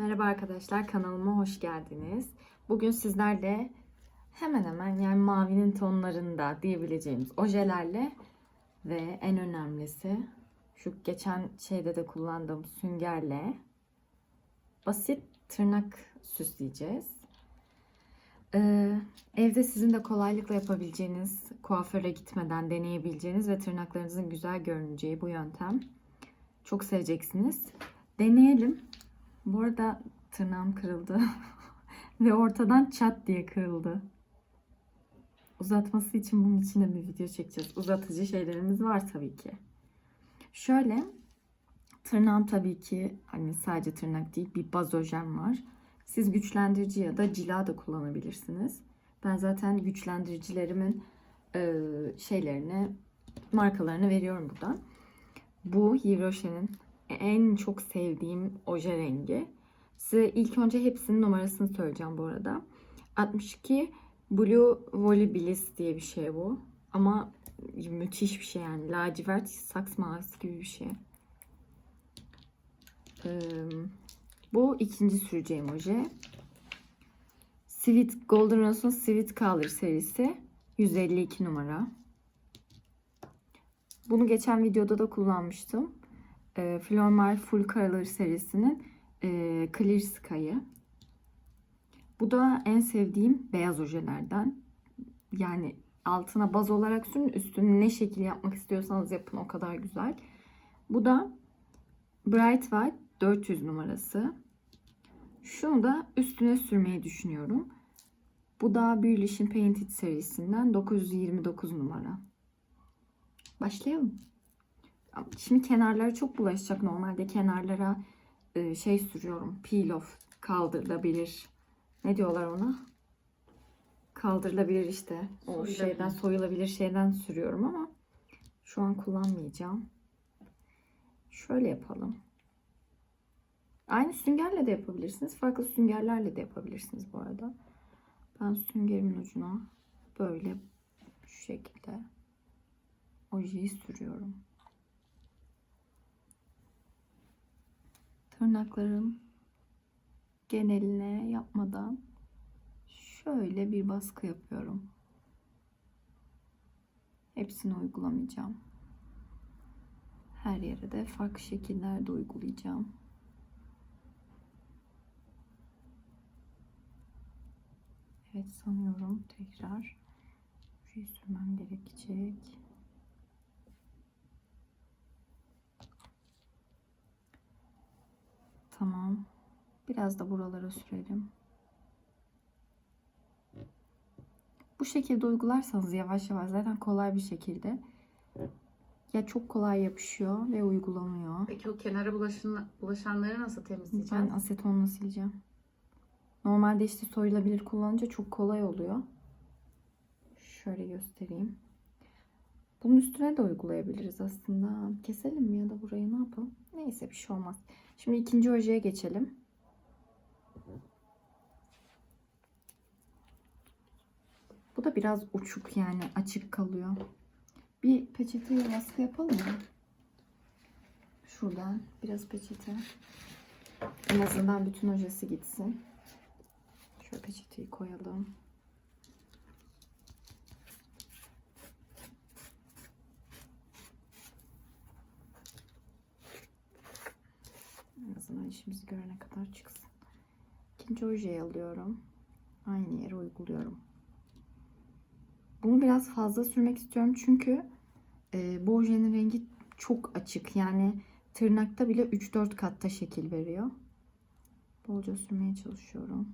Merhaba arkadaşlar kanalıma hoş geldiniz. Bugün sizlerle hemen hemen yani mavinin tonlarında diyebileceğimiz ojelerle ve en önemlisi şu geçen şeyde de kullandığım süngerle basit tırnak süsleyeceğiz. Ee, evde sizin de kolaylıkla yapabileceğiniz, kuaföre gitmeden deneyebileceğiniz ve tırnaklarınızın güzel görüneceği bu yöntem. Çok seveceksiniz. Deneyelim. Bu arada tırnağım kırıldı. Ve ortadan çat diye kırıldı. Uzatması için bunun içine bir video çekeceğiz. Uzatıcı şeylerimiz var tabii ki. Şöyle tırnağım tabii ki hani sadece tırnak değil bir bazojen var. Siz güçlendirici ya da cila da kullanabilirsiniz. Ben zaten güçlendiricilerimin e, şeylerini markalarını veriyorum buradan. Bu Rocher'in en çok sevdiğim oje rengi. Size ilk önce hepsinin numarasını söyleyeceğim bu arada. 62 Blue Volibilis diye bir şey bu. Ama müthiş bir şey yani. Lacivert saks mavisi gibi bir şey. Ee, bu ikinci süreceğim oje. Sweet Golden Rose'un Sweet Color serisi 152 numara. Bunu geçen videoda da kullanmıştım e, Flormar Full Color serisinin e, Clear Sky'ı. Bu da en sevdiğim beyaz ojelerden. Yani altına baz olarak sürün, üstünü ne şekil yapmak istiyorsanız yapın o kadar güzel. Bu da Bright White 400 numarası. Şunu da üstüne sürmeyi düşünüyorum. Bu da Beauty Painted serisinden 929 numara. Başlayalım. Şimdi kenarları çok bulaşacak. Normalde kenarlara e, şey sürüyorum. Peel off kaldırılabilir. Ne diyorlar ona? Kaldırılabilir işte. O Soyulabilir. şeyden soyulabilir şeyden sürüyorum ama şu an kullanmayacağım. Şöyle yapalım. Aynı süngerle de yapabilirsiniz. Farklı süngerlerle de yapabilirsiniz bu arada. Ben süngerimin ucuna böyle şu şekilde ojeyi sürüyorum. Tırnakların geneline yapmadan şöyle bir baskı yapıyorum. Hepsini uygulamayacağım. Her yere de farklı şekillerde uygulayacağım. Evet sanıyorum tekrar şey sürmem gerekecek. Tamam. Biraz da buralara sürelim. Bu şekilde uygularsanız yavaş yavaş zaten kolay bir şekilde ya çok kolay yapışıyor ve uygulanıyor. Peki o kenara bulaşan, bulaşanları nasıl Ben temizleyeceğiz? asetonla sileceğim. Normalde işte soyulabilir kullanınca çok kolay oluyor. Şöyle göstereyim. Bunun üstüne de uygulayabiliriz aslında. Keselim mi ya da burayı ne yapalım? Neyse bir şey olmaz. Şimdi ikinci ojeye geçelim. Bu da biraz uçuk yani açık kalıyor. Bir peçeteye baskı yapalım mı? Şuradan biraz peçete. En azından bütün ojesi gitsin. Şöyle peçeteyi koyalım. En azından işimizi görene kadar çıksın. İkinci ojeyi alıyorum. Aynı yere uyguluyorum. Bunu biraz fazla sürmek istiyorum çünkü e, bu ojenin rengi çok açık. Yani tırnakta bile 3-4 katta şekil veriyor. Bolca sürmeye çalışıyorum.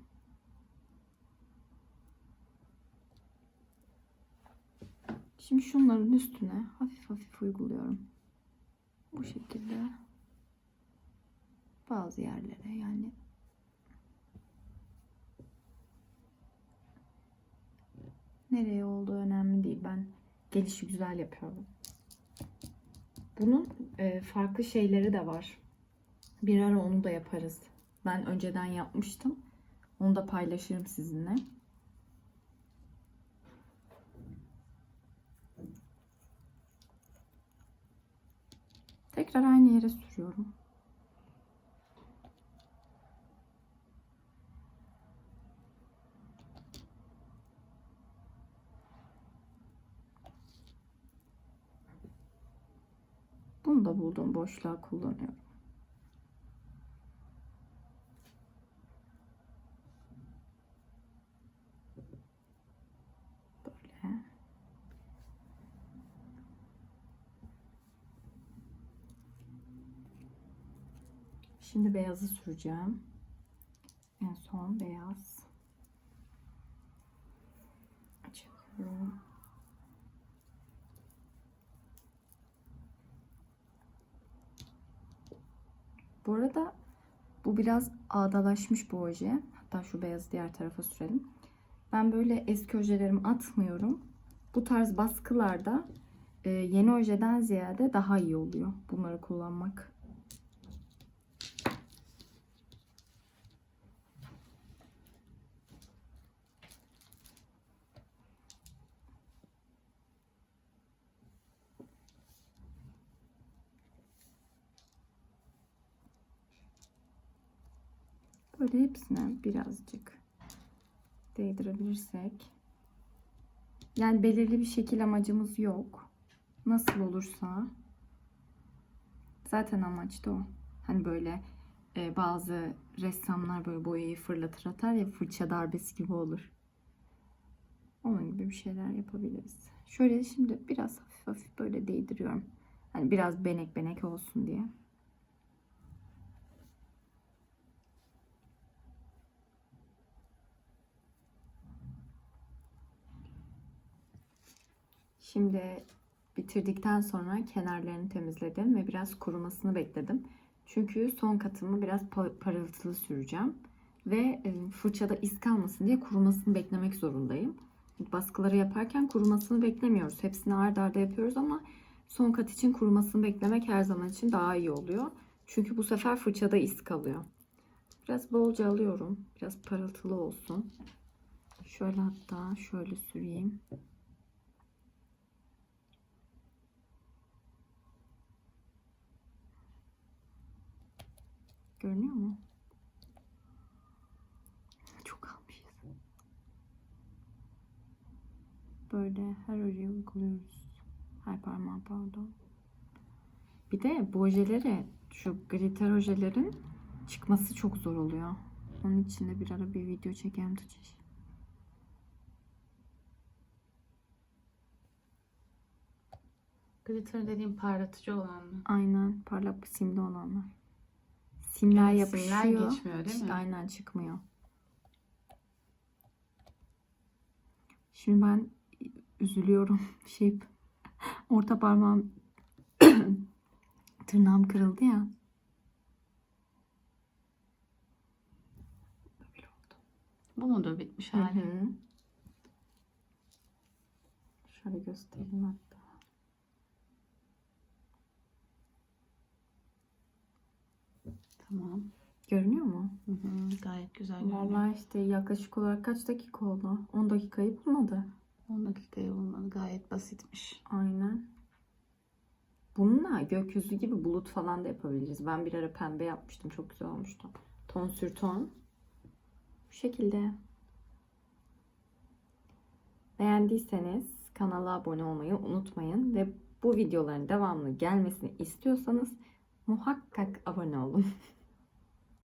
Şimdi şunların üstüne hafif hafif uyguluyorum. Bu şekilde bazı yerlere yani nereye olduğu önemli değil. Ben gelişi güzel yapıyorum. Bunun e, farklı şeyleri de var. Bir ara onu da yaparız. Ben önceden yapmıştım. Onu da paylaşırım sizinle. Tekrar aynı yere sürüyorum. Sonunda bulduğum boşluğa kullanıyorum. Şimdi beyazı süreceğim. En son beyaz. Bu arada bu biraz ağdalaşmış bu oje. Hatta şu beyazı diğer tarafa sürelim. Ben böyle eski ojelerimi atmıyorum. Bu tarz baskılarda e, yeni ojeden ziyade daha iyi oluyor bunları kullanmak. Böyle hepsine birazcık değdirebilirsek. Yani belirli bir şekil amacımız yok. Nasıl olursa. Zaten amaç da o. Hani böyle e, bazı ressamlar böyle boyayı fırlatır atar ya fırça darbesi gibi olur. Onun gibi bir şeyler yapabiliriz. Şöyle şimdi biraz hafif hafif böyle değdiriyorum. Hani biraz benek benek olsun diye. Şimdi bitirdikten sonra kenarlarını temizledim ve biraz kurumasını bekledim. Çünkü son katımı biraz pa- parıltılı süreceğim. Ve e, fırçada iz kalmasın diye kurumasını beklemek zorundayım. Baskıları yaparken kurumasını beklemiyoruz. Hepsini ard arda yapıyoruz ama son kat için kurumasını beklemek her zaman için daha iyi oluyor. Çünkü bu sefer fırçada iz kalıyor. Biraz bolca alıyorum. Biraz parıltılı olsun. Şöyle hatta şöyle süreyim. Görünüyor mu? Çok almışız. Böyle her oraya uyguluyoruz. Her parmağı pardon. Bir de bu ojeleri, şu glitter ojelerin çıkması çok zor oluyor. Onun için de bir ara bir video çekeyim Tuğçe. Glitter dediğim parlatıcı olan mı? Aynen parlak simli olanlar. Simler Evet, yapışıyor. simler geçmiyor, değil mi? Aynen çıkmıyor. Şimdi ben üzülüyorum. Şey orta parmağım tırnağım kırıldı ya. Bu mudur bitmiş hali? Şöyle göstereyim hatta. Tamam. Görünüyor mu? Hı hı, gayet güzel görünüyor. Vallahi işte yaklaşık olarak kaç dakika oldu? 10 dakikayı bulmadı. 10 dakikaya bulmadı. Gayet basitmiş. Aynen. Bununla gökyüzü gibi bulut falan da yapabiliriz. Ben bir ara pembe yapmıştım. Çok güzel olmuştu. Ton sür ton. Bu şekilde. Beğendiyseniz kanala abone olmayı unutmayın. Ve bu videoların devamlı gelmesini istiyorsanız muhakkak abone olun.